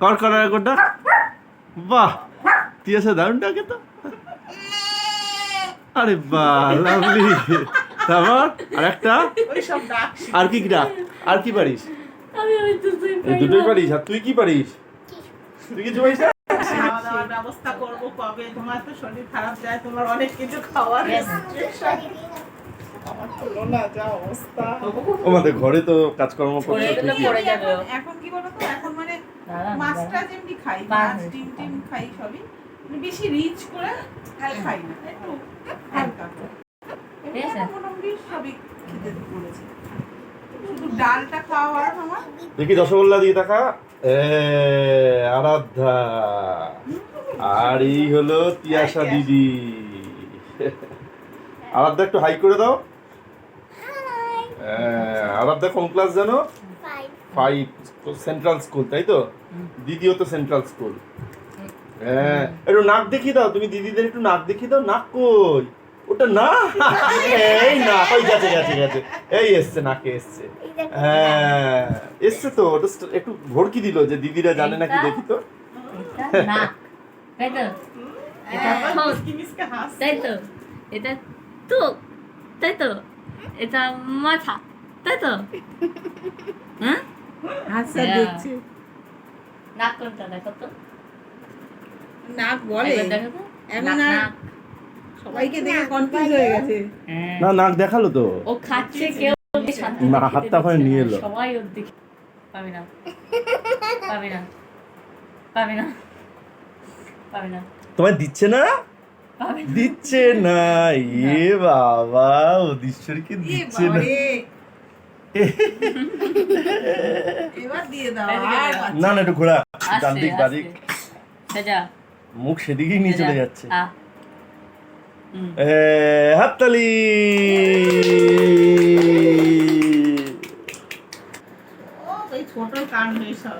কর কর আর একবার ডাক দারুণ ডাকে তো। আরে বাহ লাভলি তারপর আর একটা আর কি ডাক? আর কি পারিস? দুটোই পারিস আর তুই কি পারিস? তুই কিছু পারিস না? খাওয়া দাওয়ার ব্যবস্থা করব কবে? তোমার তো শরীর খারাপ যায় তোমার অনেক কিছু খাওয়ার আমার হলো না যা অবস্থা। আমাদের ঘরে তো কাজকর্ম করছে তুই এখন- কি বলতো? মাছটা যেমনি খাই মাছ ডিম টিম খাই সবই। মানে বেশি রিচ করে খাই না একটু হালকা। মোটামুটি সবই খেতে বলেছে। শুধু ডালটা খাওয়া হয় আমার। দেখি রসগোল্লা দিয়ে দেখা। আরাধ্যা। আর এই হলো তিয়াসা দিদি। আরাধ্যা একটু হাই করে দাও। হ্যাঁ, আরাধ্যা কোন ক্লাস জানো? ফাইভ সেন্ট্রাল স্কুল তাই তো? দিদিও তো সেন্ট্রাল স্কুল হ্যাঁ একটু নাক দেখিয়ে দাও তুমি দিদিদের একটু নাক দেখিয়ে দাও নাক কই? ওটা না? এই না ওই গেছে গেছে গেছে। এই এসছে নাকে এসছে। হ্যাঁ এসছে তো ওটা একটু ভড়কি দিল যে দিদিরা জানে নাকি দেখি তো। তাই তো? এটা তাই তো? এটা তাই তো? এটা মাথা তাই তো? হ্যাঁ? হাসছে Yeah. দেখছে নাক কোনটা দেখো তো? নাক বলে। আর- সবাইকে দেখে কনফিউজ হয়ে গেছে। হ্যাঁ। না নাক দেখাল তো। ও খাচ্ছে কেউ না, হাতটা ওখানে নিয়ে না। এলো। সবাই ওর দিকে পাবি না। পাবি না। পাবি না। পাবি না। তোমায় দিচ্ছে না? দিচ্ছে না। এ বাবা অধীশ্বরকে এ দিচ্ছে না। না না একটু ঘোরা। ডান দিক বাদিক। মুখ সেদিকেই নিয়ে চলে যাচ্ছে। হাততালি! ছোট কান সব।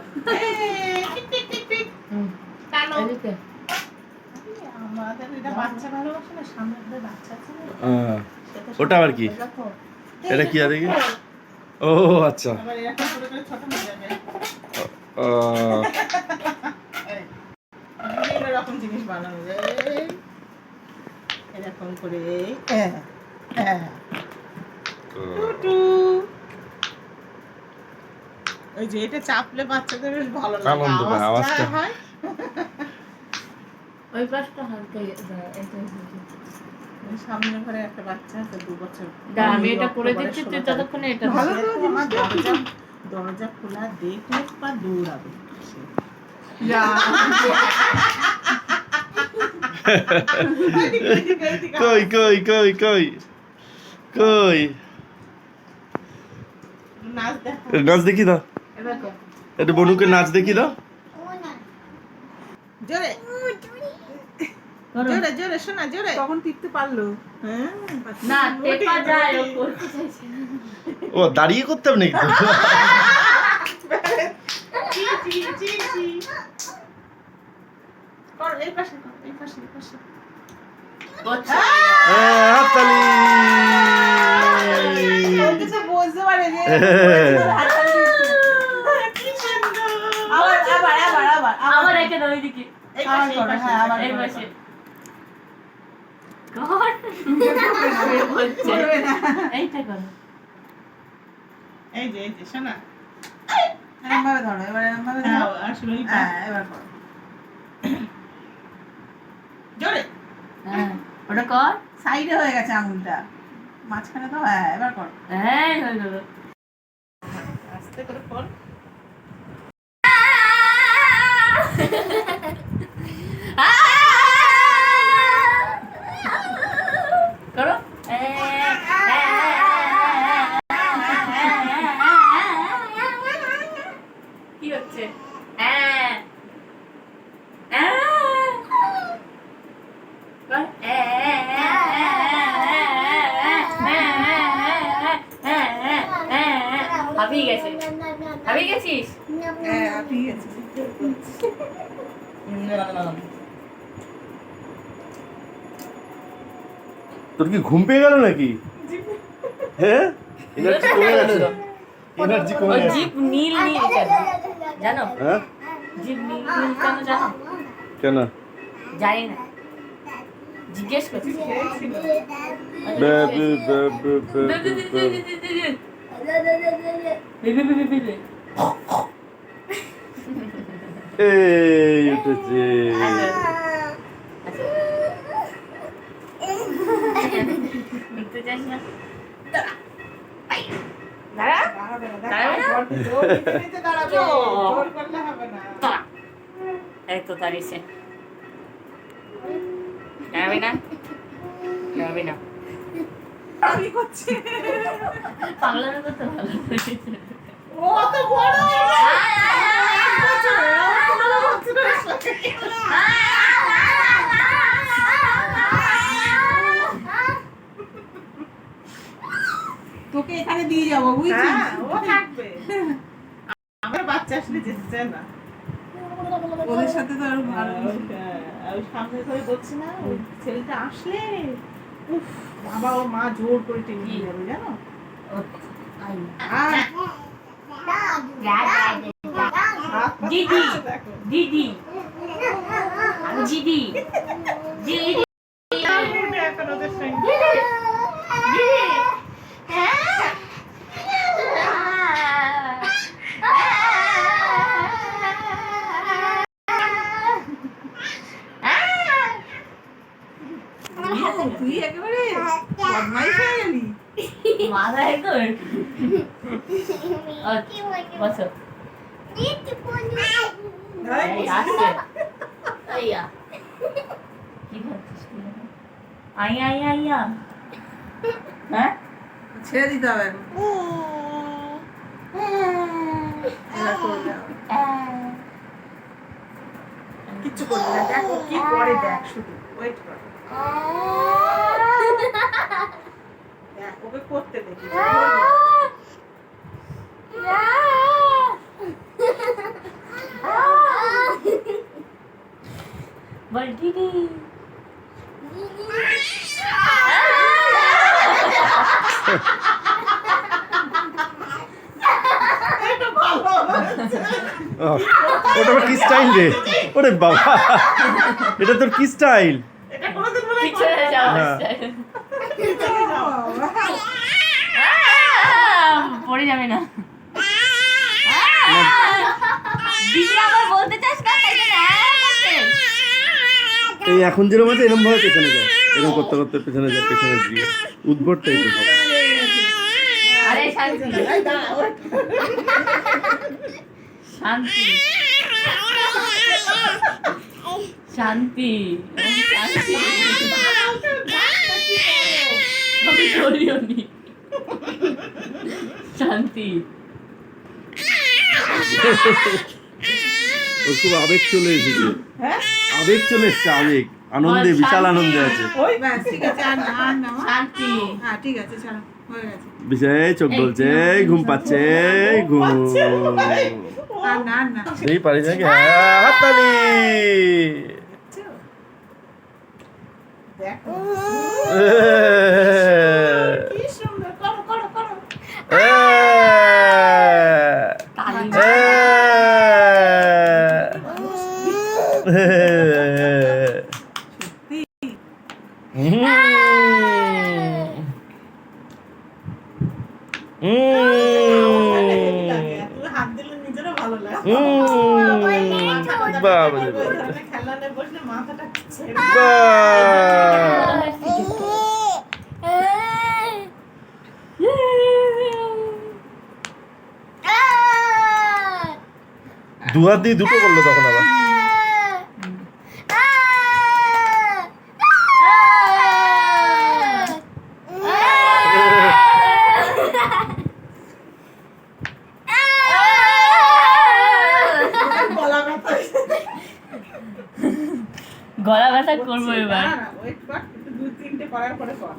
ওটা আবার কি? এটা কি আর কি? ও আচ্ছা। রকম জিনিস বানানো যায় এরকম করে ওই যে এটা চাপলে বাচ্চাদের বেশ ভালো লাগে আনন্দ পায়, আওয়াজটা। হয়। ওই পাশটা হালকা ইয়ে, ওই সামনে ঘরে একটা বাচ্চা আছে দু বছর। আমি এটা করে দিচ্ছি তুই ততক্ষণে এটা ভালো তো আমার দরজা দরজা খোলা দেখলে বা দৌড়াবে। কই কই কই কই কই? নাচ দেখি। দাও। একটু বনুকে নাচ দেখি দাও জোরে। জোরে জোরে শোনা জোরে। তখন টিপতে পারল। হ্যাঁ না টেপা যায় ও দাঁড়িয়ে করতে হবে নাকি? বুঝতে পারে। আবার, আবার, আবার, আবার, আবার। একে ওইদিকে। এই পাশে, হ্যাঁ, আবার এই পাশে। পাশে। কর। সে বলছে। করবে না। এইটা করো। এই যে, এই যে, শোনা। এরম ভাবে ধরো এবার এরম ভাবে হ্যাঁ, ধরো আসলে হ্যাঁ এবার করো। জোরে। হ্যাঁ, ওটা কর। সাইডে হয়ে গেছে আঙুলটা। মাঝখানে তো হ্যাঁ এবার করো। এই হয়ে গেল। আস্তে কর। করো। হাবিয়ে গেছে হাবিয়ে গেছিস হ্যাঁ ঠিক আছে তোর কি ঘুম পেয়ে গেল নাকি হ্যাঁ এনার্জি কমে গেছে এনার্জি কমে ওর গেছে জিপ নীল নীল কেন? জানো হ্যাঁ জিভ নীল নীল কেন জানো কেন জানি না জিজ্ঞেস করছি এই উঠেছে। দেখতে চাস না? না, দাঁড়াবে না? কি করছে? পাগলামি করতে ভালো ও অত বড়। তোকে এখানে দিয়ে যাব বুঝছিস হ্যাঁ, ও থাকবে। আমার বাচ্চা আসলে যেতে চায় না ওদের সাথে তো আরও ভালো হ্যাঁ, ওই সামনে করে বলছি না ওই ছেলেটা আসলে উফ বাবা ও মা জোর করে টেনে নিয়ে যাবে জানো? দিদি। দিদি। দিদি দিদি উঠে এখন ওদের সঙ্গে। তুই একেবারে বদমাইশ হয়ে গেলি মাথায় তো বসো আইয়া? আইয়া হ্যাঁ ছেড়ে দিতে হবে করবে কিচ্ছু করবে না দেখো কি করে দেখ শুধু ওয়েট কর দেখ ওকে করতে দেখি। ওটা আবার কি স্টাইল রে? ওরে বাবা এটা তোর কি স্টাইল? এটা কোনোদিন মনে হয় পিছনে যাও হ্যাঁ। পিছনে যাও। পড়ে যাবে না দিদি আবার বলতে চাস না তাই জন্য হ্যাঁ এই এখন যেরকম আছে এরকম ভাবে পেছনে যায় এরকম করতে করতে পেছনে যায় পেছনে দিয়ে উদ্ভট টাইপের আরে শান্তি। শান্তি শান্তি শান্তি আমি করিও নি শান্তি। ওর খুব আবেগ চলে এসেছে। হ্যাঁ? আবেগ চলে এসছে আবেগ। আনন্দে বিশাল। আনন্দে আছে। শান্তি। হ্যাঁ ঠিক আছে ছাড়ো হয়ে চোখ বলছে ঘুম পাচ্ছে ঘুম এই পারি হাততালি। দেখো এ, কি সুন্দর করো করো করো এ, তালি এ, এ, সত্যি হুম। হুম। তুমি হাত দিলে নিজেরও ভালো লাগে হুম। বাবা রে বাবা। খেলা নিয়ে বসলে মাথাটা ছেড়ে বাহ। দু হাত দিয়ে দুটো করল তখন আবার। গলা ব্যথা করব এবার দুই তিনটে করার পরে কর!